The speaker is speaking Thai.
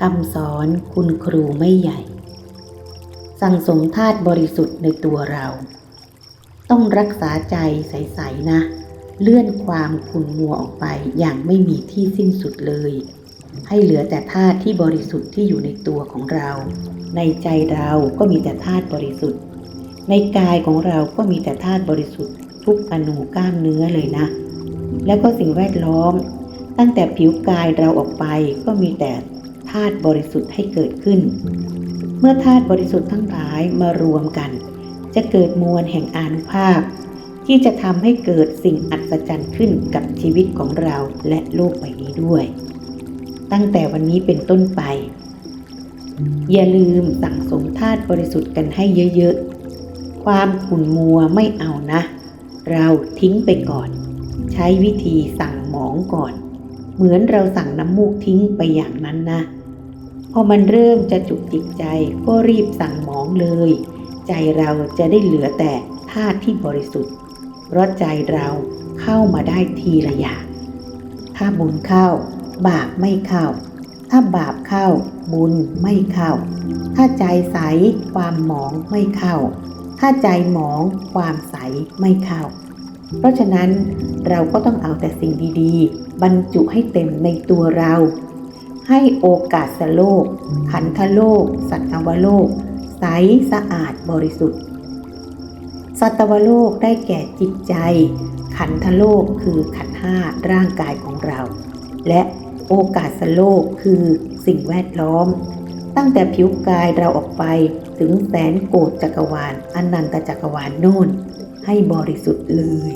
คำสอนคุณครูไม่ใหญ่ สั่งสมธาตุบริสุทธิ์ในตัวเรา ต้องรักษาใจใส ๆ นะ เลื่อนความขุ่นมัวออกไปอย่างไม่มีที่สิ้นสุดเลย ให้เหลือแต่ธาตุที่บริสุทธิ์ที่อยู่ในตัวของเรา ในใจเราก็มีแต่ธาตุบริสุทธิ์ ในกายของเราก็มีแต่ธาตุบริสุทธิ์ ทุกอนูกล้ามเนื้อเลยนะ แล้วก็สิ่งแวดล้อม ตั้งแต่ผิวกายเราออกไปก็มีแต่ ธาตุบริสุทธิ์ให้เกิดขึ้น เมื่อธาตุบริสุทธิ์ทั้งหลายมารวมกัน จะเกิดมวลแห่งอานุภาพ ที่จะทำให้เกิดสิ่งอัศจรรย์ขึ้นกับชีวิตของเราและโลกใบนี้ด้วย ตั้งแต่วันนี้เป็นต้นไป อย่าลืมสั่งสมธาตุบริสุทธิ์กันให้เยอะๆ ความขุ่นมัวไม่เอานะ เราทิ้งไปก่อน ใช้วิธีสั่งหมองก่อนเหมือนเราสั่งน้ำมูกทิ้งไปอย่างนั้นนะ พอมันเริ่มจะจุกจิกใจก็รีบสั่งหมองเลย ใจเราจะได้เหลือแต่ธาตุที่บริสุทธิ์ เพราะใจเราเข้ามาได้ทีละอย่างถ้าบุญเข้า บาปไม่เข้า ถ้าบาปเข้า บุญไม่เข้า ถ้าใจใสความหมองไม่เข้า ถ้าใจหมองความใสไม่เข้า เพราะฉะนั้นเราก็ต้องเอาแต่สิ่งดีๆ บรรจุให้เต็มในตัวเรา ให้โอกาสโลก ขันธโลก สัตวโลก ใสสะอาดบริสุทธิ์ สัตวโลกได้แก่จิตใจ ขันธโลกคือขันธ์ห้าร่างกายของเรา และโอกาสโลกคือสิ่งแวดล้อม ตั้งแต่ผิวกายเราออกไปถึงแสนโกดจักรวาลอนันตจักรวาลโน่นให้บริสุทธิ์เลย